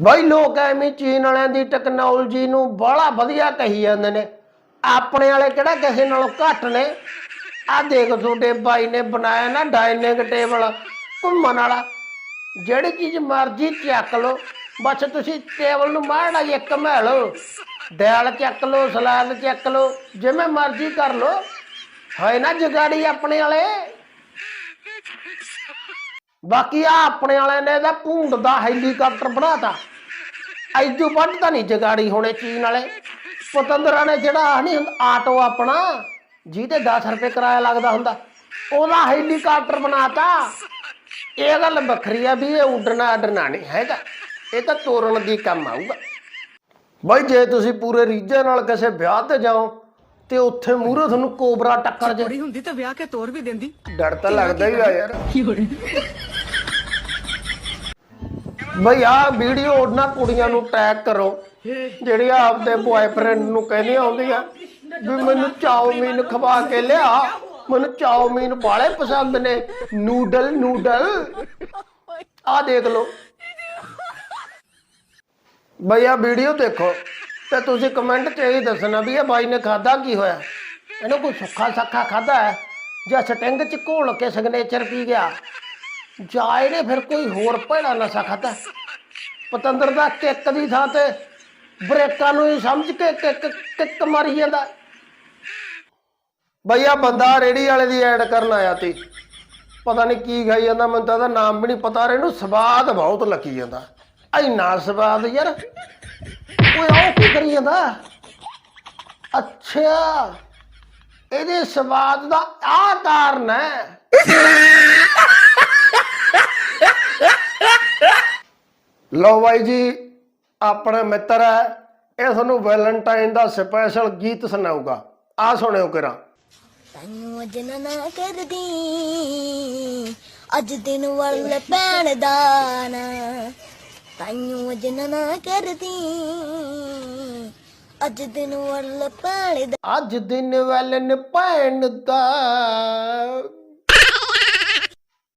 ਬਈ ਲੋਕ ਐਵੇਂ ਚੀਨ ਵਾਲਿਆਂ ਦੀ ਟੈਕਨੋਲੋਜੀ ਨੂੰ ਬੜਾ ਵਧੀਆ ਕਹੀ ਜਾਂਦੇ ਨੇ। ਆਪਣੇ ਵਾਲੇ ਕਿਹੜਾ ਕਿਸੇ ਨਾਲੋਂ ਘੱਟ ਨੇ? ਆ ਦੇਖ ਤੁਹਾਡੇ ਬਾਈ ਨੇ ਬਣਾਇਆ ਨਾ ਡਾਈਨਿੰਗ ਟੇਬਲ ਘੁੰਮਣ ਵਾਲਾ। ਜਿਹੜੀ ਚੀਜ਼ ਮਰਜ਼ੀ ਚੱਕ ਲਓ। ਬਸ ਤੁਸੀਂ ਟੇਬਲ ਨੂੰ ਮਾੜਾ ਜਿਹਾ ਘੁਮਾ ਲਓ ਡੈਲ ਚੱਕ ਲਓ, ਸਲਾਦ ਚੱਕ ਲਓ, ਜਿਵੇਂ ਮਰਜ਼ੀ ਕਰ ਲਓ। ਹੋਏ ਨਾ ਜਗਾੜੀ ਆਪਣੇ ਵਾਲੇ। ਬਾਕੀ ਆ ਆਪਣੇ ਵਾਲਿਆਂ ਨੇ ਇਹਦਾ ਭੂੰਡ ਦਾ ਹੈਲੀਕਾਪਟਰ ਬਣਾਤਾ। ਐਜੂ ਵੱਧ ਤਾਂ ਨਹੀਂ ਜਗਾੜੀ ਹੋਣੇ ਚੀਨ ਵਾਲੇ। ਪਤੰਦਰਾਂ ਨੇ ਜਿਹੜਾ ਨਹੀਂ ਹੁੰਦਾ ਆਟੋ ਆਪਣਾ ਜਿਹਦੇ 10 ਰੁਪਏ ਕਿਰਾਇਆ ਲੱਗਦਾ ਹੁੰਦਾ ਉਹਦਾ ਹੈਲੀਕਾਪਟਰ ਬਣਾਤਾ। ਇਹ ਗੱਲ ਵੱਖਰੀ ਆ ਵੀ ਇਹ ਉੱਡਣਾ ਅੱਡਣਾ ਨਹੀਂ ਹੈਗਾ। ਇਹ ਤਾਂ ਤੋਰਨ ਦੀ ਕੰਮ ਆਊਗਾ। ਬਾਈ ਜੇ ਤੁਸੀਂ ਪੂਰੇ ਰੀਝਾਂ ਨਾਲ ਕਿਸੇ ਵਿਆਹ ਤੇ ਜਾਓ ਤੇ ਉੱਥੇ ਮੂਹਰੇ ਤੁਹਾਨੂੰ ਕੋਬਰਾ ਟੱਕਰ ਜੇ। ਹੁੰਦੀ ਤਾਂ ਵਿਆਹ ਕੇ ਤੋਰ ਵੀ ਦਿੰਦੀ। ਡਰ ਤਾਂ ਲੱਗਦਾ ਹੀ ਆ ਯਾਰ। ਬਈ ਆ ਵੀਡੀਓ ਉਹਨਾਂ ਕੁੜੀਆਂ ਨੂੰ ਟੈਗ ਕਰੋ ਜਿਹੜੀਆਂ ਆਪਦੇ ਬॉयਫ੍ਰੈਂਡ ਨੂੰ ਕਹਿੰਦੀਆਂ ਹੁੰਦੀਆਂ ਵੀ ਮੈਨੂੰ ਚਾਉਮੀਨ ਖਵਾ ਕੇ ਲਿਆ, ਮੈਨੂੰ ਚਾਉਮੀਨ ਬਾਲੇ ਪਸੰਦ ਨੇ, ਨੂਡਲ ਨੂਡਲ। ਆ ਦੇਖ ਲਓ। ਬਈ ਆ ਵੀਡੀਓ ਦੇਖੋ, ਤੇ ਤੁਸੀਂ ਕਮੈਂਟ 'ਚ ਇਹ ਦੱਸਣਾ ਵੀ ਇਹ ਬਾਈ ਨੇ ਖਾਦਾ ਕੀ ਹੋਇਆ? ਇਹਨੂੰ ਕੋਈ ਸੁੱਖਾ ਸੱਖਾ ਖਾਦਾ ਹੈ? ਜਾਂ ਸਟਿੰਗ 'ਚ ਘੋਲ ਕੇ ਸਿਗਨੇਚਰ ਪੀ ਗਿਆ? ਜਾਂ ਇਹਨੇ ਫਿਰ ਕੋਈ ਹੋਰ ਭੈੜਾ ਨਸ਼ਾ ਖਾਦਾ ਪਤੰਦਰ ਦਾ ਕਿੱਕ ਦੀ ਥਾਂ ਤੇ ਬ੍ਰੇਕਾਂ ਨੂੰ ਹੀ ਸਮਝ ਕੇ ਕਿੱਕ ਕਿੱਕ ਮਾਰੀ ਜਾਂਦਾ। ਬਈ ਆ ਬੰਦਾ ਰੇੜੀ ਵਾਲੇ ਦੀ ਐਡ ਕਰਨ ਆਇਆ ਤੀ। ਪਤਾ ਨਹੀਂ ਕੀ ਖਾਈ ਜਾਂਦਾ, ਮੈਨੂੰ ਤਾਂ ਇਹਦਾ ਨਾਮ ਵੀ ਨਹੀਂ ਪਤਾ ਇਹਨੂੰ ਸਵਾਦ ਬਹੁਤ ਲੱਗੀ ਜਾਂਦਾ। ਇੰਨਾ ਸਵਾਦ ਯਾਰ। ਓਏ ਆਹ ਕੀ ਕਰੀ ਜਾਂਦਾ? ਅੱਛਾ, ਇਹਦੇ ਸਵਾਦ ਦਾ ਆਹ ਕਾਰਨ ਹੈ। ਲੋ ਬਾਈ ਜੀ ਆਪਣਾ ਮਿੱਤਰ ਹੈ। ਇਹ ਤੁਹਾਨੂੰ ਵੈਲੈਂਟਾਈਨ ਦਾ ਸਪੈਸ਼ਲ ਗੀਤ ਸੁਣਾਊਗਾ। ਆ ਸੁਣਿਓ ਕਰਾਂ। ਤੈਨੂੰ ਅਜ ਨਾ ਕਰਦੀ ਅੱਜ ਦਿਨ ਵੱਲ ਪੈਣ ਦਾ ਨਾ। ਤੈਨੂੰ ਅਜ ਨਾ ਕਰਦੀ ਅੱਜ ਦਿਨ ਵੱਲ ਪੈਣ ਦਾ। ਅੱਜ ਦਿਨ ਵੈਲਨ ਭੈਣ ਦਾ।